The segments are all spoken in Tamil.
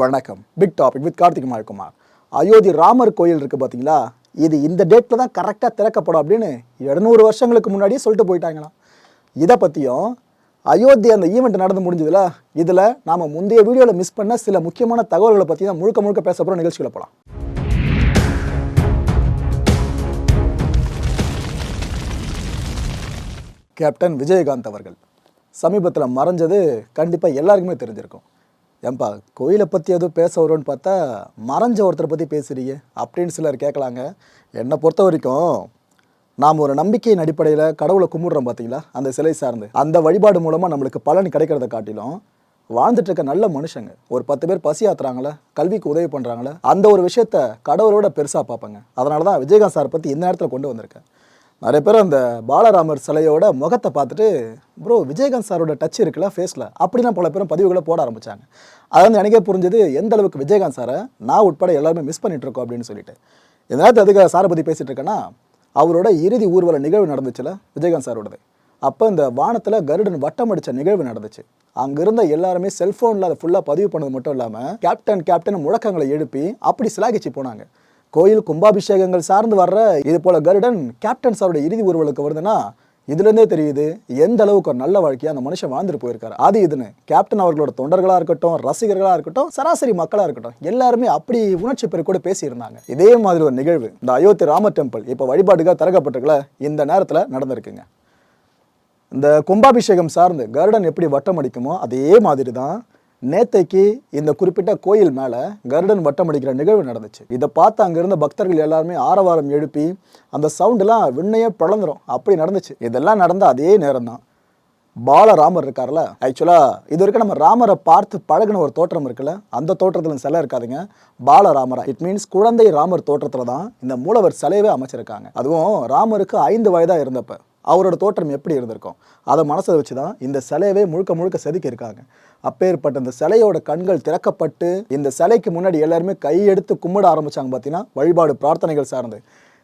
வணக்கம். Big topic with Karthik Kumar Ayodhya Ramar கோயில் இருக்குது பார்த்தீங்களா இது இந்த டேட்டில் தான் கரெக்டாக திறக்கப்படும் அப்படின்னு எழுநூறு வருஷங்களுக்கு முன்னாடியே சொல்லிட்டு போயிட்டாங்களாம். இதை பற்றியும் அயோத்தி அந்த ஈவெண்ட் நடந்து முடிஞ்சதில் இதில் நாம் முந்தைய வீடியோவில் மிஸ் பண்ண சில முக்கியமான தகவல்களை பற்றி தான் முழுக்க முழுக்க பேச போகிற நிகழ்ச்சிகளை போகலாம் கேப்டன் விஜயகாந்த் அவர்கள். சமீபத்தில் மறைஞ்சது கண்டிப்பாக எல்லாருக்குமே தெரிஞ்சிருக்கும். ஏன்பா கோயிலை பற்றி எதுவும் பேச வரும்னு பார்த்தா மறைஞ்ச ஒருத்தரை பற்றி பேசுறீங்க அப்படின்னு சிலர் கேட்கலாங்க என்னை பொறுத்த வரைக்கும் நாம் ஒரு நம்பிக்கையின் அடிப்படையில் கடவுளை கும்பிடுறோம் பார்த்தீங்களா? அந்த சிலை சார்ந்து. அந்த வழிபாடு மூலமாக நம்மளுக்கு பலன் கிடைக்கிறத காட்டிலும் வாழ்ந்துட்டு இருக்க நல்ல மனுஷங்க. ஒரு பத்து பேர் பசி ஆத்துறாங்களே? கல்விக்கு உதவி பண்ணுறாங்களே அந்த ஒரு விஷயத்த கடவுளோட பெருசாக பார்ப்பாங்க. அதனால தான் விஜயகாந்த் சார் பற்றி இந்த நேரத்தில் கொண்டு வந்திருக்கேன். நிறைய பேர் அந்த பாலராமர் சிலையோட முகத்தை பார்த்துட்டு ப்ரோ விஜயகாந்த் சாரோட டச் இருக்குல்ல ஃபேஸில் அப்படிலாம் பல பேரும் பதிவுகளை போட ஆரம்பித்தாங்க அது வந்து எனக்கே புரிஞ்சது எந்த அளவுக்கு விஜயகாந்த் சாரை நான் உட்பட எல்லாருமே மிஸ் பண்ணிட்டு இருக்கோம் அப்படின்னு சொல்லிட்டு. இந்த நேரத்தில் எதுக்கு சாரை பற்றி பேசிகிட்டு இருக்கேன்னா அவரோட இறுதி ஊர்வல நிகழ்வு நடந்துச்சுல விஜயகாந்த் சாரோடது. அப்போ இந்த வானத்தில் கருடன் வட்டம் அடித்த நிகழ்வு நடந்துச்சு. அங்கே இருந்த எல்லாருமே செல்ஃபோனில் அதை ஃபுல்லாக பதிவு பண்ணது மட்டும் இல்லாமல் கேப்டன் கேப்டன் முழக்கங்களை எழுப்பி அப்படி சிலாகிச்சு போனாங்க. கோயில் கும்பாபிஷேகங்கள் சார்ந்து வர்ற இது போல கருடன் கேப்டன் சாரோட இறுதி ஊர்வலுக்கு வருதுன்னா இதுலேருந்தே தெரியுது எந்த அளவுக்கு ஒரு நல்ல வாழ்க்கையை அந்த மனுஷன் வாழ்ந்துட்டு போயிருக்காரு. அது இதுன்னு. கேப்டன் அவர்களோட தொண்டர்களாக இருக்கட்டும் ரசிகர்களாக இருக்கட்டும் சராசரி மக்களாக இருக்கட்டும் எல்லாருமே அப்படி உணர்ச்சி பெரு கூட பேசியிருந்தாங்க. இதே மாதிரி ஒரு நிகழ்வு இந்த அயோத்தி ராம டெம்பிள் இப்போ வழிபாட்டுக்காக திறக்கப்பட்டிருக்கல இந்த நேரத்தில் நடந்திருக்குங்க. இந்த கும்பாபிஷேகம் சார்ந்து கருடன் எப்படி வட்டம் அடிக்குமோ அதே மாதிரி தான் நேத்தைக்கு இந்த குறிப்பிட்ட கோயில் மேலே கருடன் வட்டம் அடிக்கிற நிகழ்வு நடந்துச்சு. இதை பார்த்து அங்கே இருந்த பக்தர்கள் எல்லாருமே ஆரவாரம் எழுப்பி அந்த சவுண்டெல்லாம் விண்ணையே பிளந்துரும். அப்படி நடந்துச்சு. இதெல்லாம் நடந்த அதே நேரம் தான் பாலராமர் இருக்கார்ல. ஆக்சுவலாக இது வரைக்கும் நம்ம ராமரை பார்த்து பழகின ஒரு தோற்றம் இருக்குல்ல? அந்த தோற்றத்தில் சிலை இருக்காதுங்க. பாலராமரா. இட் மீன்ஸ் குழந்தை ராமர் தோற்றத்தில் தான் இந்த மூலவர் சிலையவே அமைச்சிருக்காங்க. அதுவும் ராமருக்கு ஐந்து வயதாக இருந்தப்ப. அவரோட தோற்றம் எப்படி இருந்திருக்கும்? அதை மனசில் வச்சு தான் இந்த சிலையவே முழுக்க முழுக்க செதுக்கி இருக்காங்க அப்பேற்பட்ட இந்த சிலையோட கண்கள் திறக்கப்பட்டு இந்த சிலைக்கு முன்னாடி எல்லாருமே கையெடுத்து கும்பிட ஆரம்பிச்சாங்க பார்த்தீங்கன்னா வழிபாடு பிரார்த்தனைகள் சார்ந்து.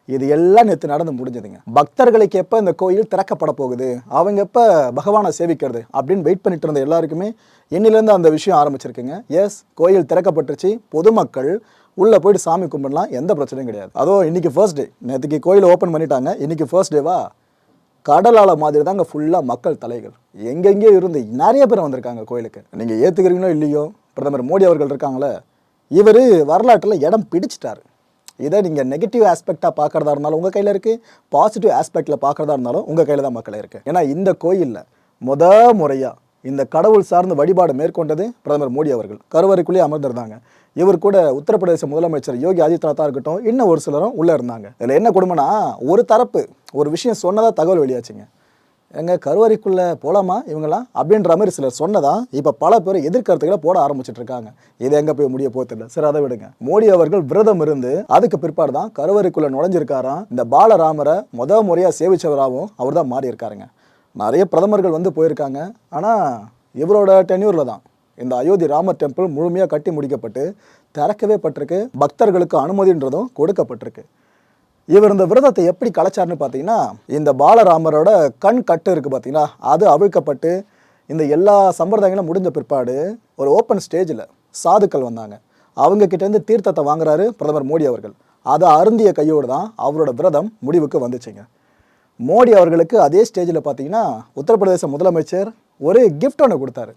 இது எல்லாம் நேற்று நடந்து முடிஞ்சதுங்க. பக்தர்களுக்கு எப்போ இந்த கோயில் திறக்கப்பட போகுது? அவங்க எப்போ பகவானை சேவிக்கிறது? அப்படின்னு வெயிட் பண்ணிட்டு இருந்த எல்லாருக்குமே என்னிலேருந்து அந்த விஷயம் ஆரம்பிச்சிருக்குங்க. எஸ் கோயில் திறக்கப்பட்டுருச்சு. பொதுமக்கள் உள்ளே போயிட்டு சாமி கும்பிடலாம். எந்த பிரச்சனையும் கிடையாது. அதோ இன்னைக்கு ஃபர்ஸ்ட் டே நேற்றுக்கு கோயிலை ஓப்பன் பண்ணிட்டாங்க. இன்னைக்கு ஃபர்ஸ்ட் டேவா கடலால மாதிரி அங்கே ஃபுல்லாக மக்கள் தலைகள். எங்கெங்கே இருந்து நிறைய பேர் வந்திருக்காங்க கோயிலுக்கு. நீங்கள் ஏற்றுக்கிறீங்களோ இல்லையோ பிரதமர் மோடி அவர்கள் இருக்காங்களே இவர் வரலாற்றில் இடம் பிடிச்சிட்டாரு. இதை நீங்கள் நெகட்டிவ் ஆஸ்பெக்டாக பார்க்குறதா இருந்தாலும் உங்கள் கையில் இருக்குது பாசிட்டிவ் ஆஸ்பெக்டில் பார்க்குறதா இருந்தாலும் உங்கள் கையில் தான் மக்களை இருக்குது ஏன்னா இந்த கோயிலில் முத முறையாக இந்த கடவுள் சார்ந்த வழிபாடு மேற்கொண்டது பிரதமர் மோடி அவர்கள். கருவறைக்குள்ளேயே அமர்ந்திருந்தாங்க. இவர் கூட உத்தரப்பிரதேச முதலமைச்சர் யோகி ஆதித்யநாத்தா இருக்கட்டும் இன்னும் ஒரு சிலரும் உள்ளே இருந்தாங்க. இதில் என்ன கொடுமைனா ஒரு தரப்பு ஒரு விஷயம் சொன்னதாக தகவல் வெளியாச்சுங்க. எங்கள் கருவறைக்குள்ளே போகலாமா இவங்களாம் அப்படின்ற மாதிரி சிலர் சொன்னதா இப்போ பல பேர் எதிர்கருத்துக்களை போட ஆரம்பிச்சிட்டு இருக்காங்க இது எங்கே போய் முடிய போகிறது சரி அதை விடுங்க. மோடி அவர்கள் விரதம் இருந்து அதுக்கு பிற்பாடு தான் கருவறைக்குள்ளே நுழைஞ்சிருக்காராம். இந்த பாலராமரை முத முறையாக சேவிச்சவராகவும் அவர் தான் மாறி இருக்காருங்க நிறைய பிரதமர்கள் வந்து போயிருக்காங்க. ஆனால் இவரோட டென்யூரில் தான். இந்த அயோத்தி ராமர் டெம்பிள் முழுமையாக கட்டி முடிக்கப்பட்டு திறக்கவே பட்டிருக்கு. பக்தர்களுக்கு அனுமதின்றதும் கொடுக்கப்பட்டிருக்கு. இவர் இந்த விரதத்தை எப்படி கலைச்சார்னு பார்த்தீங்கன்னா இந்த பாலராமரோட கண் கட்டு இருக்குது பார்த்தீங்கன்னா அது அவிழ்க்கப்பட்டு இந்த எல்லா சம்பிரதாயங்களும் முடிஞ்ச பிற்பாடு ஒரு ஓப்பன் ஸ்டேஜில் சாதுக்கள் வந்தாங்க. அவங்க கிட்டேருந்து தீர்த்தத்தை வாங்குறாரு பிரதமர் மோடி அவர்கள். அதை அருந்திய கையோடு தான் அவரோட விரதம் முடிவுக்கு வந்துச்சுங்க. மோடி அவர்களுக்கு அதே ஸ்டேஜில் பார்த்தீங்கன்னா உத்தரப்பிரதேச முதலமைச்சர் ஒரு கிஃப்ட் ஒன்று கொடுத்தாரு.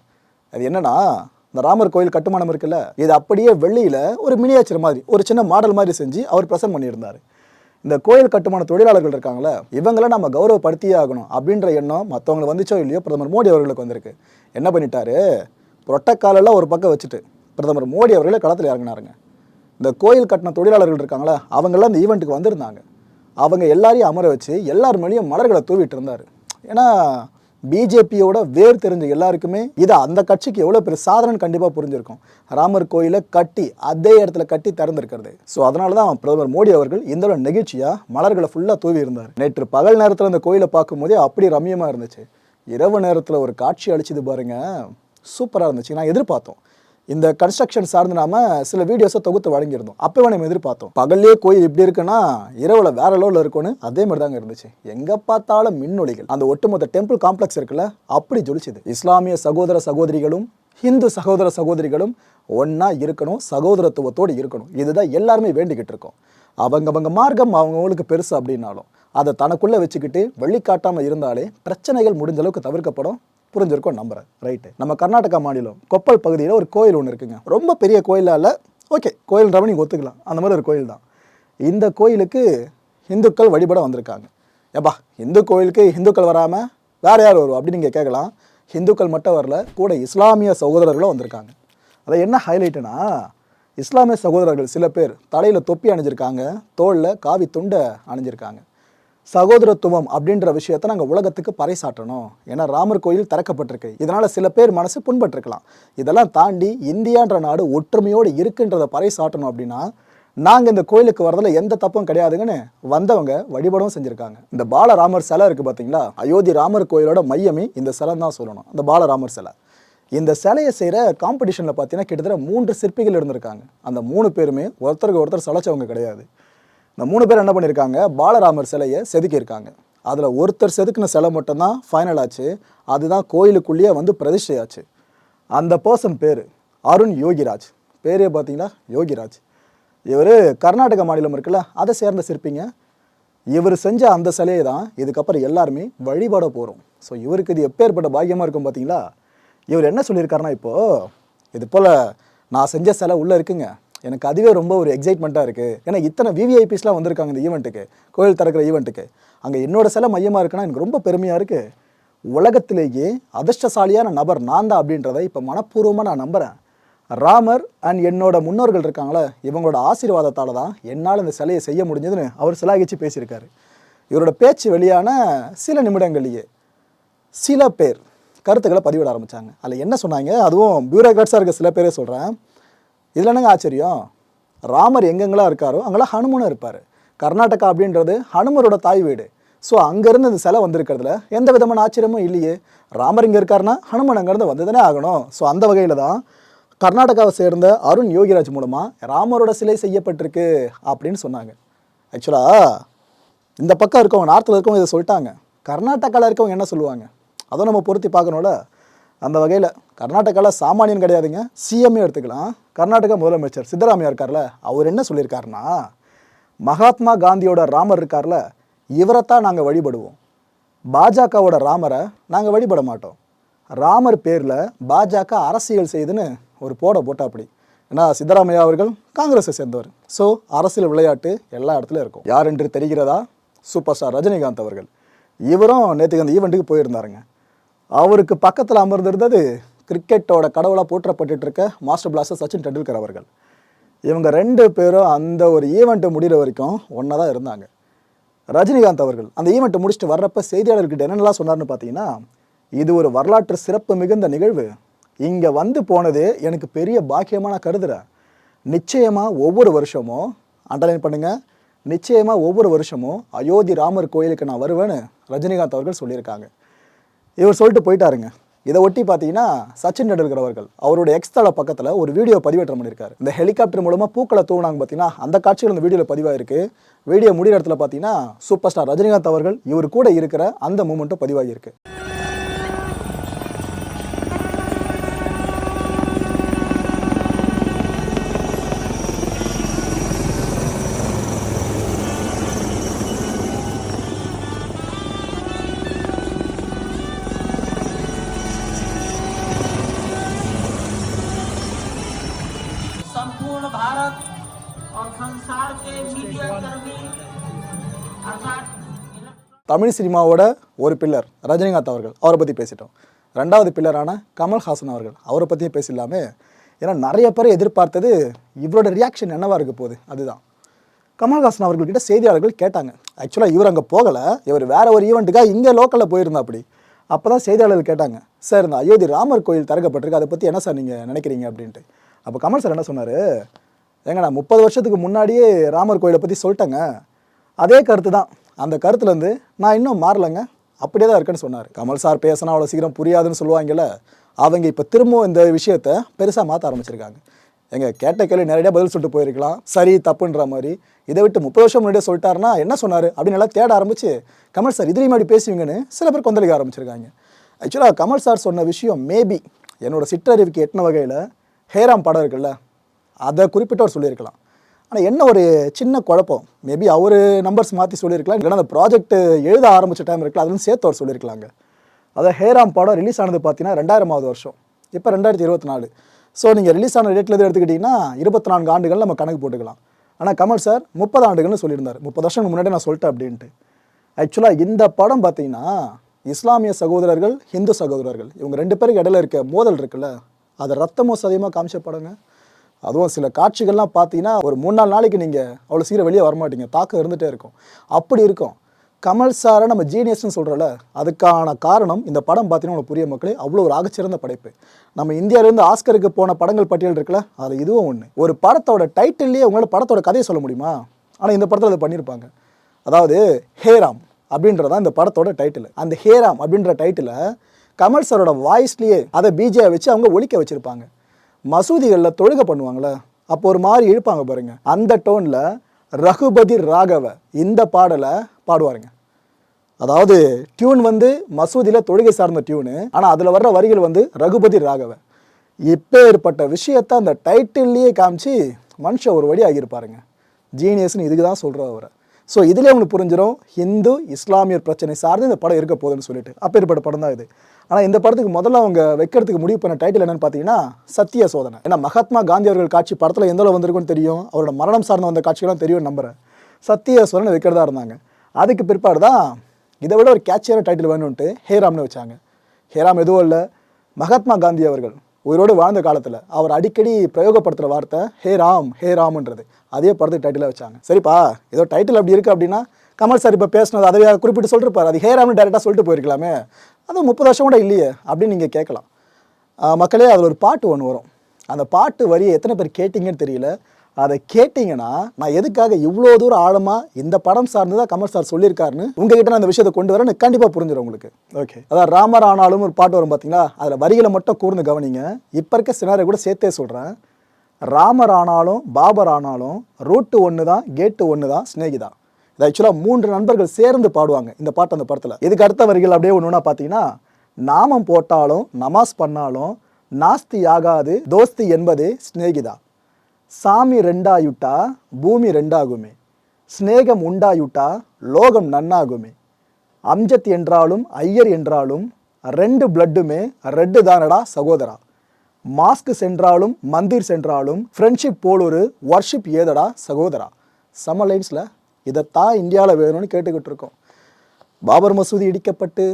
அது என்னன்னா இந்த ராமர் கோயில் கட்டுமானம் இருக்குல்ல இது அப்படியே வெள்ளியில் ஒரு மினியேச்சர் மாதிரி ஒரு சின்ன மாடல் மாதிரி செஞ்சு அவர் ப்ரெசென்ட் பண்ணியிருந்தார். இந்த கோயில் கட்டுமான தொழிலாளர்கள் இருக்காங்களே இவங்களை நம்ம கௌரவப்படுத்தியே ஆகணும் அப்படின்ற எண்ணம் மற்றவங்களுக்கு வந்துச்சோ இல்லையோ பிரதமர் மோடி அவர்களுக்கு வந்திருக்கு. என்ன பண்ணிட்டாரு? புரொட்டக்காலெல்லாம் ஒரு பக்கம் வச்சுட்டு பிரதமர் மோடி அவர்களே களத்தில் இறங்கினாருங்க. இந்த கோயில் கட்டின தொழிலாளர்கள் இருக்காங்களே அவங்கெல்லாம் இந்த ஈவெண்ட்டுக்கு வந்திருந்தாங்க. அவங்க எல்லாரையும் அமர வச்சு எல்லார் மேலேயும் மலர்களை தூவிட்டு இருந்தார். ஏன்னா பிஜேபியோட வேர் தெரிஞ்ச எல்லாருக்குமே இதை அந்த கட்சிக்கு எவ்வளோ பெரிய சாதனை கண்டிப்பாக புரிஞ்சிருக்கும். ராமர் கோயிலை கட்டி அதே இடத்துல கட்டி திறந்திருக்கிறது. ஸோ அதனால தான் பிரதமர் மோடி அவர்கள் இந்த நிகழ்ச்சியாக நெகிழ்ச்சியாக மலர்களை ஃபுல்லாக தூவி இருந்தார். நேற்று பகல் நேரத்தில் அந்த கோயிலை பார்க்கும்போதே அப்படி ரம்மியமாக இருந்துச்சு. இரவு நேரத்தில் ஒரு காட்சி அழிச்சது பாருங்க. சூப்பராக இருந்துச்சு. நான் எதிர்பார்த்தோம் இந்த கன்ஸ்ட்ரக்ஷன் சார்ந்து நாம சில வீடியோஸை தொகுத்து வழங்கியிருந்தோம். அப்போ நம்ம எதிர்பார்த்தோம். பகல்லே கோயில் இப்படி இருக்குன்னா இரவுல வேற லெவலில் இருக்கும்னு அதே மாதிரி தாங்க இருந்துச்சு. எங்க பார்த்தாலும் மின்னொலிகள். அந்த ஒட்டுமொத்த டெம்பிள் காம்ப்ளெக்ஸ் இருக்குல்ல அப்படி ஜொலிச்சுது. இஸ்லாமிய சகோதர சகோதரிகளும் ஹிந்து சகோதர சகோதரிகளும் ஒன்றா இருக்கணும் சகோதரத்துவத்தோடு இருக்கணும். இதுதான் எல்லாருமே வேண்டிக்கிட்டு இருக்கோம். அவங்க அவங்க மார்க்கம் அவங்கவுங்களுக்கு பெருசு அப்படின்னாலும் அதை தனக்குள்ளே வச்சுக்கிட்டு வெளிக்காட்டாமல் இருந்தாலே பிரச்சனைகள் முடிஞ்ச அளவுக்கு தவிர்க்கப்படும். புரிஞ்சிருக்கும் நம்புறேன் ரைட்டு நம்ம கர்நாடகா மாநிலம் கொப்பல் பகுதியில் ஒரு கோயில் ஒன்று இருக்குங்க. ரொம்ப பெரிய கோயிலாக இல்லை ஓகே கோயில்ன்றவன் நீங்கள் ஒத்துக்கலாம். அந்த மாதிரி ஒரு கோயில் தான். இந்த கோயிலுக்கு இந்துக்கள் வழிபட வந்திருக்காங்க. ஏப்பா இந்து கோயிலுக்கு இந்துக்கள் வராமல் வேறு யார் வருவா அப்படின்னு நீங்கள் கேட்கலாம். இந்துக்கள் மட்டும் வரல கூட இஸ்லாமிய சகோதரர்களும் வந்திருக்காங்க. அதை என்ன ஹைலைட்டுனா இஸ்லாமிய சகோதரர்கள் சில பேர் தலையில் தொப்பி அணிஞ்சிருக்காங்க தோளில் காவி துண்டை அணிஞ்சிருக்காங்க. சகோதரத்துவம் அப்படின்ற விஷயத்தை நாங்கள் உலகத்துக்கு பறைசாட்டணும் ஏன்னா ராமர் கோயில் திறக்கப்பட்டிருக்கு. இதனால் சில பேர் மனசு புண்பட்டிருக்கலாம். இதெல்லாம் தாண்டி இந்தியான்ற நாடு ஒற்றுமையோடு இருக்குன்றதை பறைசாட்டணும் அப்படின்னா நாங்கள் இந்த கோயிலுக்கு வரதில் எந்த தப்பும் கிடையாதுங்கன்னு வந்தவங்க வழிபடவும் செஞ்சுருக்காங்க. இந்த பாலராமர் சிலை இருக்குது பார்த்தீங்களா அயோத்தி ராமர் கோயிலோட மையமே இந்த சிலை தான் சொல்லணும். அந்த பாலராமர் சிலை. இந்த சிலையை செய்கிற காம்படிஷனில் பார்த்தீங்கன்னா கிட்டத்தட்ட மூன்று சிற்பிகள் இருந்திருக்காங்க. அந்த மூணு பேருமே ஒருத்தருக்கு ஒருத்தர் சிலைச்சவங்க கிடையாது. இந்த மூணு பேர் என்ன பண்ணியிருக்காங்க பாலராமர் சிலையை செதுக்கியிருக்காங்க. அதில் ஒருத்தர் செதுக்கின சிலை மட்டும்தான் ஃபைனல் ஆச்சு. அதுதான் கோயிலுக்குள்ளேயே வந்து பிரதிஷ்டையாச்சு. அந்த பர்சன் பேர் அருண் யோகிராஜ். பேரே பார்த்தீங்கன்னா யோகிராஜ். இவர் கர்நாடக மாநிலம் இருக்குல்ல அதை சேர்ந்த சிற்பிங்க. இவர் செஞ்ச அந்த சிலையை தான் இதுக்கப்புறம் எல்லாருமே வழிபட போகிறோம் ஸோ இவருக்கு இது எப்பேற்பட்ட பாக்கியமாக இருக்கும் பார்த்தீங்களா? இவர் என்ன சொல்லியிருக்காருன்னா இப்போது இது போல் நான் செஞ்ச சிலை உள்ளே இருக்குங்க. எனக்கு அதுவே ரொம்ப ஒரு எக்ஸைட்மெண்ட்டாக இருக்குது ஏன்னா இத்தனை விவிஐபிஸ்லாம் வந்திருக்காங்க இந்த ஈவெண்ட்டுக்கு கோயில் திறக்கிற ஈவெண்ட்டுக்கு அங்கே என்னோட சிலை மையமாக இருக்குன்னா எனக்கு ரொம்ப பெருமையாக இருக்குது உலகத்திலேயே அதிர்ஷ்டசாலியான நபர் நான் தான் அப்படின்றத இப்போ மனப்பூர்வமாக நான் நம்புகிறேன் ராமர் அண்ட் என்னோட முன்னோர்கள் இருக்காங்களே இவங்களோட ஆசீர்வாதத்தால் தான் என்னால் இந்த சிலையை செய்ய முடிஞ்சதுன்னு அவர் சிலாகிச்சு பேசியிருக்காரு. இவரோட பேச்சு வெளியான சில நிமிடங்கள்லேயே சில பேர் கருத்துக்களை பதிவிட ஆரம்பித்தாங்க அதில் என்ன சொன்னாங்க? அதுவும் பியூரோக்ராட்ஸாக இருக்க சில பேரே சொல்கிறேன் இதில் என்னங்க ஆச்சரியம்? ராமர் எங்கெங்கெல்லாம் இருக்காரோ அங்கெல்லாம் ஹனுமனும் இருப்பார். கர்நாடகா அப்படின்றது ஹனுமரோட தாய் வீடு. ஸோ அங்கேருந்து இந்த சிலை வந்திருக்கிறதுல எந்த விதமான ஆச்சரியமும் இல்லையே. ராமர் இங்கே இருக்காருன்னா ஹனுமன் அங்கேருந்து வந்து தானே ஆகணும். ஸோ அந்த வகையில் தான் கர்நாடகாவை சேர்ந்த அருண் யோகிராஜ் மூலமாக ராமரோட சிலை செய்யப்பட்டிருக்கு அப்படின்னு சொன்னாங்க. ஆக்சுவலாக இந்த பக்கம் இருக்கவங்க நார்த்தில் இருக்கவங்க இதை சொல்லிட்டாங்க. கர்நாடகாவில் இருக்கவங்க என்ன சொல்லுவாங்க? அதுவும் நம்ம பொருத்தி பார்க்கணும்ல. அந்த வகையில் கர்நாடகாவில் சாமானியன் கிடையாதுங்க. சிஎம்ஏ எடுத்துக்கலாம். கர்நாடகா முதலமைச்சர் சித்தராமையா இருக்கார்ல அவர் என்ன சொல்லியிருக்காருன்னா மகாத்மா காந்தியோட ராமர் இருக்கார்ல இவரைத்தான் நாங்கள் வழிபடுவோம். பாஜகவோட ராமரை நாங்கள் வழிபட மாட்டோம். ராமர் பேரில் பாஜக அரசியல் செய்துன்னு ஒரு போட போட்டா அப்படி ஏன்னா சித்தராமையா அவர்கள் காங்கிரஸை சேர்ந்தவர். ஸோ அரசியல் விளையாட்டு எல்லா இடத்துலையும் இருக்கும். யார் என்று தெரிகிறதா? சூப்பர் ஸ்டார் ரஜினிகாந்த் அவர்கள். இவரும் நேற்றுக்கு அந்த ஈவெண்ட்டுக்கு போயிருந்தாருங்க. அவருக்கு பக்கத்தில் அமர்ந்திருந்தது கிரிக்கெட்டோட கடவுளாக போற்றப்பட்டு இருக்க மாஸ்டர் பிளாஸ்டர் சச்சின் டெண்டுல்கர் அவர்கள். இவங்க ரெண்டு பேரும் அந்த ஒரு ஈவெண்ட்டு முடிகிற வரைக்கும் ஒன்றா தான் இருந்தாங்க. ரஜினிகாந்த் அவர்கள் அந்த ஈவெண்ட்டை முடிச்சுட்டு வர்றப்ப செய்தியாளர்கிட்ட என்னென்னலாம் சொன்னார்னு பார்த்தீங்கன்னா இது ஒரு வரலாற்று சிறப்பு மிகுந்த நிகழ்வு. இங்கே வந்து போனது எனக்கு பெரிய பாக்கியமாக நான் கருதுகிறேன் நிச்சயமாக ஒவ்வொரு வருஷமும் அண்டர்லைன் பண்ணுங்கள் நிச்சயமாக ஒவ்வொரு வருஷமும் அயோத்தி ராமர் கோயிலுக்கு நான் வருவேன்னு ரஜினிகாந்த் அவர்கள் சொல்லியிருக்காங்க. இவர் சொல்லிட்டு போயிட்டாருங்க. இதை ஒட்டி பார்த்தீங்கன்னா சச்சின் டெண்டுல்கர் அவர்கள் அவருடைய எக்ஸ் தள பக்கத்தில் ஒரு வீடியோ பதிவேற்றம் பண்ணியிருக்காரு. இந்த ஹெலிகாப்டர் மூலமாக பூக்களை தூவினாங்க பார்த்தீங்கன்னா அந்த காட்சிகள் இந்த வீடியோவில் பதிவாயிருக்கு. வீடியோ முடிகிற இடத்துல பார்த்தீங்கன்னா சூப்பர் ஸ்டார் ரஜினிகாந்த் அவர்கள் இவர் கூட இருக்கிற அந்த மூமெண்ட்டும் பதிவாகியிருக்கு தமிழ் சினிமாவோட ஒரு பில்லர் ரஜினிகாந்த் அவர்கள். அவரை பற்றி பேசிட்டோம். ரெண்டாவது பில்லரான கமல்ஹாசன் அவர்கள். அவரை பற்றியும் பேசிடலாமே. ஏன்னா நிறைய பேர் எதிர்பார்த்தது இவரோட ரியாக்ஷன் என்னவாக இருக்க போகுது? அதுதான். கமல்ஹாசன் அவர்கள்கிட்ட செய்தியாளர்கள் கேட்டாங்க. ஆக்சுவலாக இவர் அங்கே போகலை. இவர் வேற ஒரு ஈவெண்ட்டுக்காக இங்கே லோக்கலில் போயிருந்தா அப்படி. அப்போ தான் செய்தியாளர்கள் கேட்டாங்க. சார் இந்த அயோத்தி ராமர் கோயில் திறக்கப்பட்டிருக்கு. அதை பற்றி என்ன சார் நீங்கள் நினைக்கிறீங்க? அப்படின்ட்டு. அப்போ கமல் சார் என்ன சொன்னார்? ஏங்க நான் முப்பது வருஷத்துக்கு முன்னாடியே ராமர் கோயிலை பற்றி சொல்லிட்டேங்க. அதே கருத்து தான் அந்த கருத்துலேருந்து நான் இன்னும் மாறலைங்க. அப்படியே தான் இருக்கேன்னு சொன்னார். கமல் சார் பேசினா அவ்வளோ சீக்கிரம் புரியாதுன்னு சொல்லுவாங்கல்ல அவங்க இப்போ திரும்பவும் இந்த விஷயத்த பெருசாக மாற்ற ஆரம்பிச்சிருக்காங்க. எங்கள் கேட்ட கேள்வி நேரடியாக பதில் சொல்லிட்டு போயிருக்கலாம். சரி தப்புன்ற மாதிரி. இதை விட்டு முப்பது வருஷம் முன்னாடியே சொல்லிட்டாருன்னா என்ன சொன்னார்? அப்படின்னு எல்லாம் தேட ஆரம்பிச்சு கமல் சார் இதுலேயும் அப்படி பேசுவீங்கன்னு சில பேர் கொந்தளிக்க ஆரம்பிச்சிருக்காங்க. ஆக்சுவலாக கமல் சார் சொன்ன விஷயம் மேபி என்னோட சிற்றறிவுக்கு எட்டின வகையில் ஹேராம் படம் இருக்குல்ல அதை குறிப்பிட்டவர் சொல்லியிருக்கலாம். ஆனால் என்ன ஒரு சின்ன குழப்பம்? மேபி அவர் நம்பர்ஸ் மாற்றி சொல்லியிருக்கலாம். இல்லைன்னா அந்த ப்ராஜெக்ட் எழுத ஆரம்பித்த டைம் இருக்குல்ல அதுவும் சேர்த்து அவர் சொல்லியிருக்கலாங்க. அதாவது ஹேராம் படம் ரிலீஸ் ஆனது பார்த்தீங்கன்னா ரெண்டாயிரமாவது வருஷம். இப்போ ரெண்டாயிரத்தி இருபத்தி நாலு. ஸோ நீங்கள் ரிலீஸ் ஆன டேட்லேருந்து எடுத்துக்கிட்டிங்கன்னா இருபத்தி நான்கு ஆண்டுகள் நம்ம கணக்கு போட்டுக்கலாம். ஆனால் கமல் சார் முப்பது ஆண்டுகள்னு சொல்லியிருந்தார். முப்பது வருஷத்துக்கு முன்னாடி நான் சொல்லிட்டேன் அப்படின்ட்டு. ஆக்சுவலாக இந்த படம் பார்த்தீங்கன்னா இஸ்லாமிய சகோதரர்கள் ஹிந்து சகோதரர்கள் இவங்க ரெண்டு பேருக்கு இடையில இருக்க மோதல் இருக்குல்ல அதை ரத்தமும் சதியமாக காமிச்ச படங்க. அதுவும் சில காட்சிகள்லாம் பார்த்தீங்கன்னா ஒரு மூணு நாலு நாளைக்கு நீங்கள் அவ்வளோ சீக்கிரம் வெளியே வரமாட்டீங்க. தாக்கம் இருந்துகிட்டே இருக்கும். அப்படி இருக்கும். கமல் சாரை நம்ம ஜீனியஸ்னு சொல்கிறோம்ல அதுக்கான காரணம் இந்த படம் பார்த்தீங்கன்னா உங்களுக்கு புரிய மக்களே அவ்வளோ ஒரு ஆகச்சிறந்த படைப்பு. நம்ம இந்தியாவிலேருந்து ஆஸ்கருக்கு போன படங்கள் பட்டியல் இருக்குல்ல அதில் இதுவும் ஒன்று ஒரு படத்தோட டைட்டில்லையே உங்களால் படத்தோட கதையை சொல்ல முடியுமா? ஆனால் இந்த படத்தில் அதை பண்ணியிருப்பாங்க. அதாவது ஹேராம் அப்படின்றதான் இந்த படத்தோட டைட்டில். அந்த ஹேராம் அப்படின்ற டைட்டிலை கமல் சாரோட வாய்ஸ்லேயே அதை பிஜே வச்சு அவங்க ஒழிக்க வச்சுருப்பாங்க. மசூதிகளில் தொழுகை பண்ணுவாங்களே அப்போ ஒரு மாதிரி இழுப்பாங்க பாருங்க. அந்த டோனில் ரகுபதி ராகவ இந்த பாடலை பாடுவாருங்க. அதாவது டியூன் வந்து மசூதியில் தொழுகை சார்ந்த டியூனு ஆனால் அதில் வர்ற வரிகள் வந்து ரகுபதி ராகவ. இப்போ ஏற்பட்ட விஷயத்த அந்த டைட்டில்லையே காமிச்சு மனுஷன் ஒரு வழி ஆகியிருப்பாருங்க. ஜீனியஸ்னு இதுக்கு தான் சொல்கிறோம் அவரை. ஸோ இதுலேயே உங்களுக்கு புரிஞ்சிடும் ஹிந்து இஸ்லாமியர் பிரச்சனை சார்ந்து இந்த படம் இருக்க போகுதுன்னு சொல்லிட்டு. அப்பேற்பட்ட படம் தான் இது. ஆனால் இந்த படத்துக்கு முதல்ல அவங்க வைக்கிறதுக்கு முடிவு பண்ண டைட்டில் என்னன்னு பார்த்தீங்கன்னா சத்திய சோதனை. ஏன்னா மகாத்மா காந்தி அவர்கள் காட்சி படத்தில் எந்த அளவு வந்திருக்குன்னு தெரியும். அவரோட மரணம் சார்ந்த வந்த காட்சிகள்லாம் தெரியும் நம்புறேன். சத்திய சோதனை வைக்கிறதா இருந்தாங்க. அதுக்கு பிற்பாடு தான் இதை விட ஒரு கேட்சியான டைட்டில் வேணும்ன்ட்டு ஹேராம்னு வச்சாங்க. ஹேராம் எதுவும் இல்லை. மகாத்மா காந்தி அவர்கள் உயிரோடு வாழ்ந்த காலத்தில் அவர் அடிக்கடி பிரயோகப்படுத்துகிற வார்த்தை ஹே ராம் ஹே ராம்ன்றது அதே படத்துக்கு டைட்டிலாக வச்சாங்க. சரிப்பா ஏதோ டைட்டில் அப்படி இருக்குது அப்படின்னா கமல் சார் இப்போ பேசினது அதவே குறிப்பிட்டு சொல்லிருப்பார். அது ஹே ராம்னு டேரெக்டாக சொல்லிட்டு போயிருக்கலாமே. அது முப்பது வருஷம் கூட இல்லையே அப்படின்னு நீங்கள் கேட்கலாம். மக்களே அதில் ஒரு பாட்டு ஒன்று வரும். அந்த பாட்டு வரியை எத்தனை பேர் கேட்டிங்கன்னு தெரியல. அதை கேட்டிங்கன்னா நான் எதுக்காக இவ்வளோ தூரம் ஆழமாக இந்த படம் சார்ந்து தான் கமல் சார் சொல்லியிருக்காருன்னு உங்ககிட்ட நான் அந்த விஷயத்தை கொண்டு வரேன் கண்டிப்பாக புரிஞ்சிடும் உங்களுக்கு. ஓகே அதான் ராமர் ஆனாலும் ஒரு பாட்டு வரும் பார்த்தீங்களா அதில் வரிகளை மட்டும் கூர்ந்து கவனிங்க. இப்போ இருக்க சினாரை கூட சேர்த்தே சொல்கிறேன் ராமர் ஆனாலும் பாபர் ஆனாலும் ரூட்டு ஒன்று தான் கேட்டு ஒன்று தான் ஸ்நேகிதா இது ஆக்சுவலாக மூன்று நண்பர்கள் சேர்ந்து பாடுவாங்க இந்த பாட்டு அந்த படத்தில். இதுக்கு அடுத்த வரிகள் அப்படியே ஒன்று ஒன்றா பார்த்தீங்கன்னா நாமம் போட்டாலும் நமாஸ் பண்ணாலும் நாஸ்தி ஆகாது தோஸ்தி என்பதே ஸ்நேகிதா சாமி ரெண்டாயுட்டா பூமி ரெண்டாகுமே. ஸ்நேகம் உண்டாயுட்டா லோகம் நன்னாகுமே. அம்ஜத் என்றாலும் ஐயர் என்றாலும் ரெண்டு பிளட்டுமே ரெட்டு தானடா சகோதரா. மாஸ்க் சென்றாலும் மந்திர் சென்றாலும் ஃப்ரெண்ட்ஷிப் போலொரு ஒர்ஷிப் ஏதடா சகோதரா. சம லைன்ஸில் இதைத்தான் இந்தியாவில் வேணும்னு கேட்டுக்கிட்டு இருக்கோம் பாபர் மசூதி இடிக்கப்பட்டு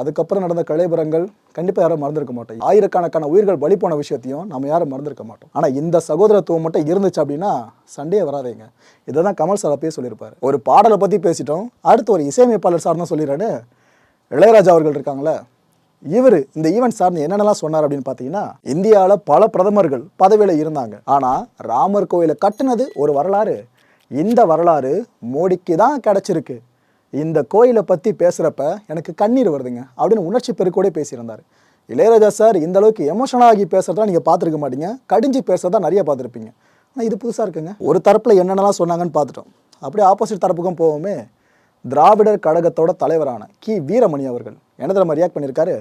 அதுக்கப்புறம் நடந்த கலைபுரங்கள் கண்டிப்பாக யாரும் மறந்துருக்க மாட்டோம். ஆயிரக்கணக்கான உயிர்கள் பலி போன விஷயத்தையும் நம்ம யாரும் மறந்துருக்க மாட்டோம். ஆனால் இந்த சகோதரத்துவம் மட்டும் இருந்துச்சு அப்படின்னா சண்டையே வராதேங்க. இதை தான் கமல் சார் அப்பயே சொல்லியிருப்பார். ஒரு பாடலை பற்றி பேசிட்டோம். அடுத்து ஒரு இசையமைப்பாளர் சார் தான் சொல்லிடுறாரு. இளையராஜா அவர்கள் இருக்காங்களே இவர் இந்த ஈவெண்ட் சார்ந்து என்னென்னலாம் சொன்னார் அப்படின்னு பார்த்தீங்கன்னா இந்தியாவில் பல பிரதமர்கள் பதவியில் இருந்தாங்க. ஆனால் ராமர் கோயிலை கட்டினது ஒரு வரலாறு. இந்த வரலாறு மோடிக்கு தான் கிடச்சிருக்கு. இந்த கோயிலை பற்றி பேசுகிறப்ப எனக்கு கண்ணீர் வருதுங்க. அப்படின்னு உணர்ச்சி பெருக்கோடே பேசியிருந்தார். இளையராஜா சார் இந்த அளவுக்கு எமோஷனல் பேசுகிறதா நீங்கள் பார்த்துருக்க மாட்டீங்க. கடிஞ்சு பேசுகிறதா நிறைய பார்த்துருப்பீங்க. ஆனால் இது புதுசாக இருக்குங்க. ஒரு தரப்பில் என்னென்னலாம் சொன்னாங்கன்னு பார்த்துட்டோம். அப்படியே ஆப்போசிட் தரப்புக்கும் போவோமே. திராவிடர் கழகத்தோட தலைவரான கி. வீரமணி அவர்கள். என்ன தெரியுமா ரியாக்ட் பண்ணியிருக்காரு?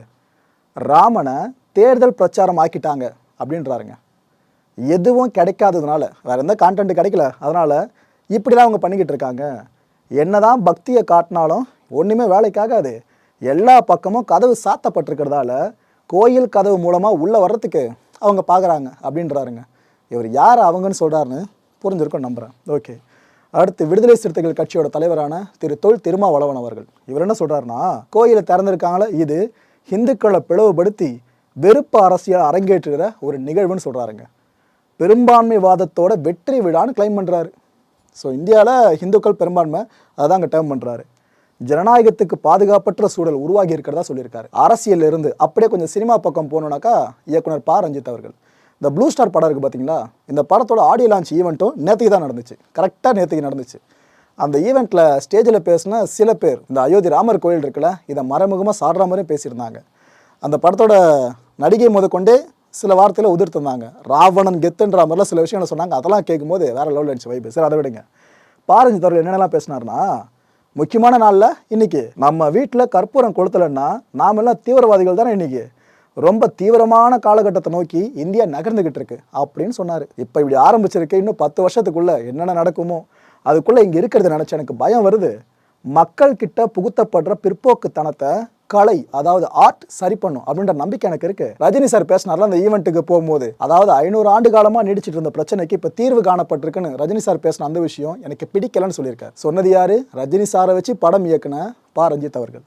ராமனை தேர்தல் பிரச்சாரம் ஆக்கிட்டாங்க அப்படின்றாருங்க. எதுவும் கிடைக்காததுனால வேறு எந்த கான்டென்ட் கிடைக்கல. அதனால் இப்படிலாம் அவங்க பண்ணிக்கிட்டு இருக்காங்க. என்னதான் பக்தியை காட்டினாலும் ஒன்றுமே வேலைக்காகாது. எல்லா பக்கமும் கதவு சாத்தப்பட்டிருக்கிறதால கோயில் கதவு மூலமாக உள்ளே வர்றதுக்கு அவங்க பார்க்குறாங்க அப்படின்றாருங்க. இவர் யார் அவங்கன்னு சொல்கிறாருன்னு புரிஞ்சிருக்கும் நம்புகிறேன் ஓகே. அடுத்து விடுதலை சிறுத்தைகள் கட்சியோட தலைவரான திரு தொல் திருமாவளவன் அவர்கள். இவர் என்ன சொல்கிறாருன்னா கோயிலை திறந்திருக்காங்களே இது இந்துக்களை பிளவுபடுத்தி வெறுப்பு அரசியல் அரங்கேற்றுகிற ஒரு நிகழ்வுன்னு சொல்கிறாருங்க பெரும்பான்மைவாதத்தோட வெற்றி விழான்னு கிளைம் பண்ணுறாரு ஸோ இந்தியாவில் ஹிந்துக்கள் பெரும்பான்மை அதான் அங்கே டேர்ம் பண்ணுறாரு ஜனநாயகத்துக்கு பாதுகாப்பற்ற சூழல் உருவாகி இருக்கிறதா சொல்லியிருக்காரு. அரசியல் இருந்து அப்படியே கொஞ்சம் சினிமா பக்கம் போகணுன்னாக்கா இயக்குனர் பா. ரஞ்சித் அவர்கள். இந்த ப்ளூ ஸ்டார் படம் இருக்குது பார்த்தீங்களா இந்த படத்தோட ஆடியோ லான்ச் ஈவெண்ட்டும் நேற்றுக்கு தான் நடந்துச்சு. கரெக்டாக நேற்றுக்கு நடந்துச்சு. அந்த ஈவெண்ட்டில் ஸ்டேஜில் பேசின சில பேர் இந்த அயோத்தி ராமர் கோயில் இருக்குல்ல இதை மறைமுகமாக சாடுற மாதிரி பேசியிருந்தாங்க. அந்த படத்தோட நடிகை முதற்கொண்டே சில வார்த்தையில் உதிர்த்திருந்தாங்க. ராவணன் கெத்துன்ற மாதிரிலாம் சில விஷயங்கள் சொன்னாங்க. அதெல்லாம் கேட்கும்போது வேற லெவலில் இருந்துச்சு வைப்பு சார் அதை விடுங்க. பாரஞ்சித் அவர்கள் என்னென்னலாம் பேசினார்னா முக்கியமான நாளில் இன்னைக்கு நம்ம வீட்டில் கற்பூரம் கொளுத்தலைன்னா நாமெல்லாம் தீவிரவாதிகள் தானே இன்னைக்கு. ரொம்ப தீவிரமான காலகட்டத்தை நோக்கி இந்தியா நகர்ந்துக்கிட்டு இருக்கு அப்படின்னு சொன்னார். இப்போ இப்படி ஆரம்பிச்சிருக்கு இன்னும் பத்து வருஷத்துக்குள்ளே என்னென்ன நடக்குமோ அதுக்குள்ளே இங்கே இருக்கிறத நினச்சி எனக்கு பயம் வருது. மக்கள்கிட்ட புகுத்தப்படுற பிற்போக்குத்தனத்தை கலை அதாவது ஆர்ட் சரி பண்ணும் அப்படின்ற நம்பிக்கை எனக்கு இருக்கு. ரஜினி சார் பேசினார்ல அந்த ஈவெண்ட்டுக்கு போகும்போது. அதாவது ஐநூறு ஆண்டு காலமா நீடிச்சிட்டு இருந்த பிரச்சனைக்கு இப்ப தீர்வு காணப்பட்டிருக்குன்னு ரஜினி சார் பேசின அந்த விஷயம் எனக்கு பிடிக்கலன்னு சொல்லியிருக்காரு. சொன்னது யாரு? ரஜினி சாரை வச்சு படம் இயக்குன பா. ரஞ்சித் அவர்கள்.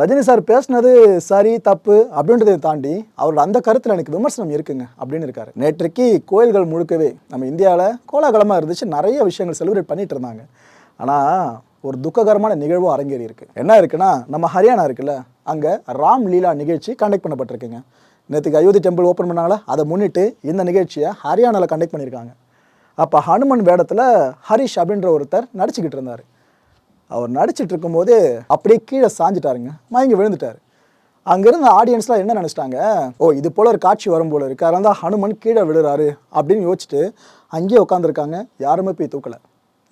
ரஜினி சார் பேசுனது சரி தப்பு அப்படின்றதை தாண்டி அவரோட அந்த கருத்தில் எனக்கு விமர்சனம் இருக்குங்க அப்படின்னு இருக்காரு. நேற்றைக்கு கோயில்கள் முழுக்கவே நம்ம இந்தியாவில் கோலாகலமாக இருந்துச்சு. நிறைய விஷயங்கள் செலிப்ரேட் பண்ணிட்டு இருந்தாங்க. ஆனால் ஒரு துக்ககரமான நிகழ்வும் அரங்கேறி இருக்கு. என்ன இருக்குன்னா நம்ம ஹரியானா இருக்குல்ல அங்கே ராம் லீலா நிகழ்ச்சி கண்டக்ட் பண்ணப்பட்டிருக்குங்க. நேற்றுக்கு அயோத்தி டெம்பிள் ஓப்பன் பண்ணாங்களா? அதை முன்னிட்டு இந்த நிகழ்ச்சியை ஹரியானாவில் கண்டக்ட் பண்ணியிருக்காங்க. அப்போ ஹனுமன் வேடத்தில் ஹரிஷ் அப்படின்ற ஒருத்தர் நடிச்சுக்கிட்டு இருந்தார். அவர் நடிச்சிட்டு இருக்கும்போது அப்படியே கீழே சாஞ்சிட்டாருங்க. மயங்கி விழுந்துட்டார். அங்கிருந்த ஆடியன்ஸ்லாம் என்ன நினச்சிட்டாங்க? ஓ இது போல ஒரு காட்சி வரும் போல இருக்கு. அதனால தான் ஹனுமன் கீழே விழுறாரு அப்படின்னு யோசிச்சுட்டு அங்கேயே உட்காந்துருக்காங்க யாருமே போய் தூக்கலை.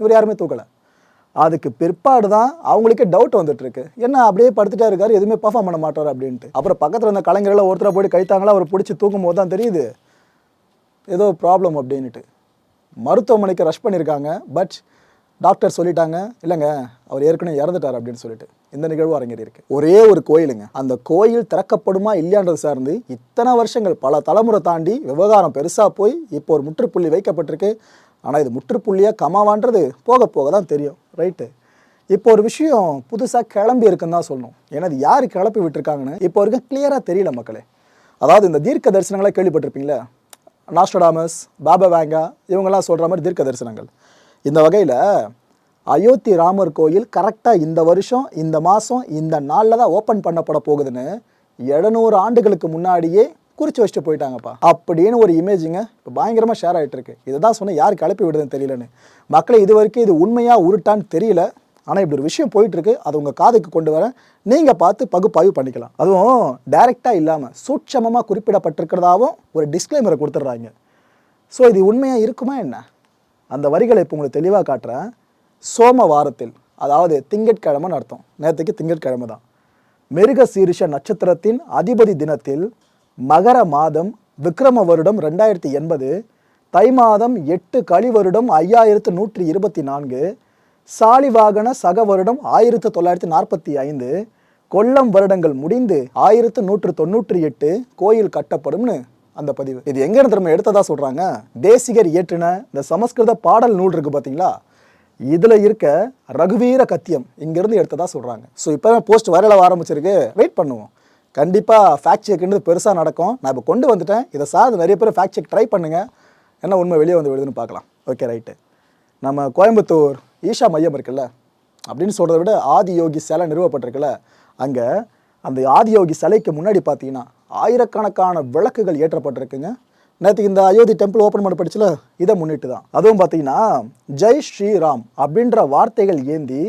இவர் யாருமே தூக்கலை. அதுக்கு பிற்பாடு தான் அவங்களுக்கே டவுட் வந்துட்டுருக்கு. என்ன அப்படியே படுத்துட்டே இருக்காரு எதுவுமே பர்ஃபார்ம் பண்ண மாட்டார் அப்படின்ட்டு. அப்புறம் பக்கத்தில் இருந்த கலைஞர்கள் ஒருத்தராக போய் கைத்தாங்களா அவர் பிடிச்சி தூக்கும் போது தான் தெரியுது. ஏதோ ப்ராப்ளம் அப்படின்ட்டு மருத்துவமனைக்கு ரஷ் பண்ணியிருக்காங்க பட் டாக்டர் சொல்லிட்டாங்க இல்லைங்க அவர் ஏற்கனவே இறந்துட்டார் அப்படின்னு சொல்லிட்டு. இந்த நிகழ்வு அரங்கேறியிருக்கு ஒரே ஒரு கோயிலுங்க. அந்த கோயில் திறக்கப்படுமா இல்லையான்றது சார்ந்து இத்தனை வருஷங்கள் பல தலைமுறை தாண்டி விவகாரம் பெருசாக போய் இப்போ ஒரு முற்றுப்புள்ளி வைக்கப்பட்டிருக்கு. ஆனால் இது முற்றுப்புள்ளியாக கமாவான்றது போக போக தான் தெரியும் ரைட்டு இப்போ ஒரு விஷயம் புதுசாக கிளம்பி இருக்குன்னு தான் சொல்லணும். ஏன்னா அது யார் கிளப்பி விட்டுருக்காங்கன்னு இப்போ வரைக்கும் கிளியராக தெரியல மக்களே. அதாவது இந்த தீர்க்க தரிசனங்களாக கேள்விப்பட்டிருப்பீங்களே? நாஸ்டடாமஸ் பாபா வேங்கா இவங்கெல்லாம் சொல்கிற மாதிரி தீர்க்க தரிசனங்கள். இந்த வகையில் அயோத்தி ராமர் கோயில் கரெக்டாக இந்த வருஷம் இந்த மாதம் இந்த நாளில் தான் ஓப்பன் பண்ணப்பட போகுதுன்னு எழுநூறு ஆண்டுகளுக்கு முன்னாடியே குறித்து வச்சுட்டு போயிட்டாங்கப்பா. அப்படின்னு ஒரு இமேஜிங்க இப்போ பயங்கரமாக ஷேர் ஆகிட்டு இருக்கு. இதை தான் சொன்னேன் யார் கிளப்பி விடுதுன்னு தெரியலன்னு. மக்களை இது வரைக்கும் இது உண்மையாக உருட்டான்னு தெரியல. ஆனால் இப்படி ஒரு விஷயம் போயிட்டு இருக்கு அது உங்கள் காதுக்கு கொண்டு வரேன். நீங்கள் பார்த்து பகுப்பாய்வு பண்ணிக்கலாம். அதுவும் டைரெக்டாக இல்லாமல் சூட்சமமாக குறிப்பிடப்பட்டிருக்கிறதாவும் ஒரு டிஸ்க்ளைமரை கொடுத்துட்றாங்க. ஸோ இது உண்மையாக இருக்குமா என்ன? அந்த வரிகளை இப்போ உங்களுக்கு தெளிவாக காட்டுறேன். சோம வாரத்தில் அதாவது திங்கட்கிழமைன்னு அர்த்தம். நேற்றுக்கு திங்கட்கிழமை தான். மிருக சீரிஷ நட்சத்திரத்தின் அதிபதி தினத்தில் மகர மாதம் விக்ரம வருடம் ரெண்டாயிரத்தி எண்பது தை மாதம் எட்டு களி வருடம் ஐயாயிரத்து நூற்றி இருபத்தி நான்கு சாலிவாகன சக வருடம் ஆயிரத்து தொள்ளாயிரத்தி நாற்பத்தி ஐந்து கொல்லம் வருடங்கள் முடிந்து ஆயிரத்து நூற்று தொண்ணூற்றி எட்டு கோயில் கட்டப்படும்னு அந்த பதிவு. இது எங்க இருந்து நம்ம எடுத்ததா சொல்றாங்க? தேசிகர் இயற்றின இந்த சமஸ்கிருத பாடல் நூல் இருக்கு பாத்தீங்களா? இதுல இருக்க ரகுவீர கத்தியம் இங்கிருந்து எடுத்ததா சொல்றாங்க. ஸோ இப்போ போஸ்ட் வைரலாக ஆரம்பிச்சிருக்கு. வெயிட் பண்ணுவோம். கண்டிப்பாக ஃபேக்ட் செக்ன்றது பெருசாக நடக்கும். நான் இப்போ கொண்டு வந்துட்டேன். இதை சார்ந்து நிறைய பேர் ஃபேக்ட் செக் ட்ரை பண்ணுங்கள் என்ன உண்மை வெளியே வந்து விடுதுன்னு பார்க்கலாம். ஓகே ரைட்டு நம்ம கோயம்புத்தூர் ஈஷா மையம் இருக்குல்ல? அப்படின்னு சொல்கிறத விட ஆதியோகி சிலை நிறுவப்பட்டிருக்குல்ல? அங்கே அந்த ஆதியோகி சிலைக்கு முன்னாடி பார்த்தீங்கன்னா ஆயிரக்கணக்கான விளக்குகள் ஏற்றப்பட்டிருக்குங்க. நேற்று இந்த அயோத்தி டெம்பிள் ஓப்பன் பண்ண படிச்சுல இதை முன்னிட்டு தான். அதுவும் பார்த்தீங்கன்னா ஜெய் ஸ்ரீராம் அப்படின்ற வார்த்தைகள் ஏந்தி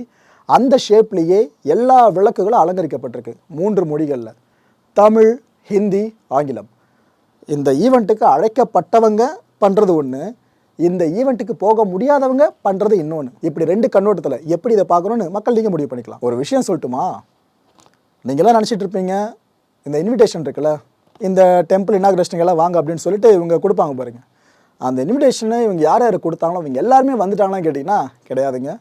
அந்த ஷேப்லேயே எல்லா விளக்குகளும் அலங்கரிக்கப்பட்டிருக்கு. மூன்று மொழிகளில். தமிழ் ஹிந்தி ஆங்கிலம். இந்த ஈவெண்ட்டுக்கு அழைக்கப்பட்டவங்க பண்ணுறது ஒன்று இந்த ஈவெண்ட்டுக்கு போக முடியாதவங்க பண்ணுறது இன்னொன்று இப்படி ரெண்டு கண்ணோட்டத்தில் எப்படி இதை பார்க்கணுன்னு மக்கள் நீங்கள் முடிவு பண்ணிக்கலாம். ஒரு விஷயம் சொல்லட்டுமா? நீங்களாம் நினச்சிட்டு இருப்பீங்க இந்த இன்விடேஷன் இருக்குல்ல இந்த டெம்பிள் இனாகிரேஷன் வாங்க அப்படின்னு சொல்லிட்டு இவங்க கொடுப்பாங்க பாருங்கள் அந்த இன்விடேஷனை இவங்க யார் யார் கொடுத்தாங்களோ இவங்க எல்லாருமே வந்துட்டாங்களான்னு கேட்டிங்கன்னா கிடையாதுங்க.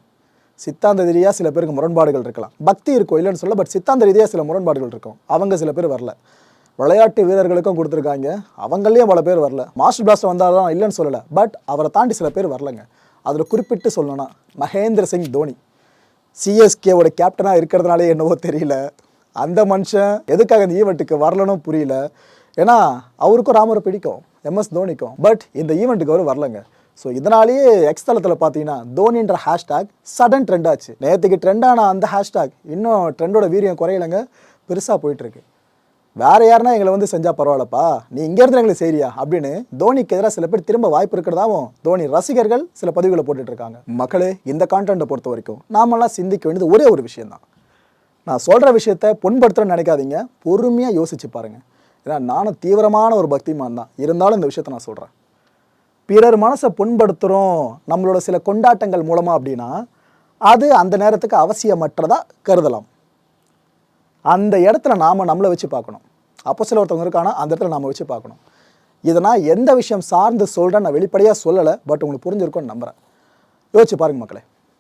சித்தாந்த ரீதியாக சில பேருக்கு முரண்பாடுகள் இருக்கலாம். பக்தி இருக்கும் இல்லைன்னு சொல்ல பட் சித்தாந்த ரீதியாக சில முரண்பாடுகள் இருக்கும். அவங்க சில பேர் வரல. விளையாட்டு வீரர்களுக்கும் கொடுத்துருக்காங்க. அவங்களையும் பல பேர் வரல. மாஸ்டர் பிளாஸ்டர் வந்தாலும் இல்லைன்னு சொல்லலை பட் அவரை தாண்டி சில பேர் வரலங்க. அதில் குறிப்பிட்டு சொல்லணும்னா மகேந்திர சிங் தோனி. சிஎஸ்கேவோட கேப்டனாக இருக்கிறதுனாலே என்னவோ தெரியல. அந்த மனுஷன் எதுக்காக இந்த ஈவெண்ட்டுக்கு வரலனும் புரியல. ஏன்னா அவருக்கும் ராமரை பிடிக்கும் எம்எஸ் தோனிக்கும். பட் இந்த ஈவெண்ட்டுக்கு அவர் வரலங்க. ஸோ இதனாலேயே எக்ஸ் தளத்தில் பார்த்தீங்கன்னா தோனின்ற ஹேஷ்டாக் சடன் ட்ரெண்ட் ஆச்சு. நேற்றுக்கு ட்ரெண்டான அந்த ஹேஷ்டாக் இன்னும் ட்ரெண்டோட வீரியம் குறையலைங்க. பெருசாக போயிட்டுருக்கு. வேறு யாருன்னா எங்களை வந்து செஞ்சால் பரவாயில்லப்பா. நீ இங்கேருந்து எங்களுக்கு சரியா அப்படின்னு தோனிக்கு எதிராக சில பேர் திரும்ப வாய்ப்பு இருக்கிறதாவும் தோனி ரசிகர்கள் சில பதிவுகளை போட்டுட்ருக்காங்க. மக்களே இந்த கான்டென்ட்டை பொறுத்த வரைக்கும் நாமெல்லாம் சிந்திக்க வேண்டியது ஒரே ஒரு விஷயந்தான் நான் சொல்கிற விஷயத்த புண்படுத்துறேன்னு நினைக்காதீங்க. பொறுமையாக யோசிச்சு பாருங்கள் ஏன்னா நானும் தீவிரமான ஒரு பக்திமான் தான் இருந்தாலும் இந்த விஷயத்த நான் சொல்கிறேன் பிறர் மனசை புண்படுத்துகிறோம் நம்மளோட சில கொண்டாட்டங்கள் மூலமாக அப்படின்னா அது அந்த நேரத்துக்கு அவசியமற்றதாக கருதலாம். அந்த இடத்துல நாம் நம்மளை வச்சு பார்க்கணும். அப்போ சில ஒருத்தவங்க இருக்கானா அந்த இடத்துல நாம் வச்சு பார்க்கணும். இதை நான் எந்த விஷயம் சார்ந்து சொல்கிறேன் நான் வெளிப்படையாக சொல்லலை பட் உங்களுக்கு புரிஞ்சிருக்கோன்னு நம்புகிறேன் யோசிச்சு பாருங்கள் மக்களே.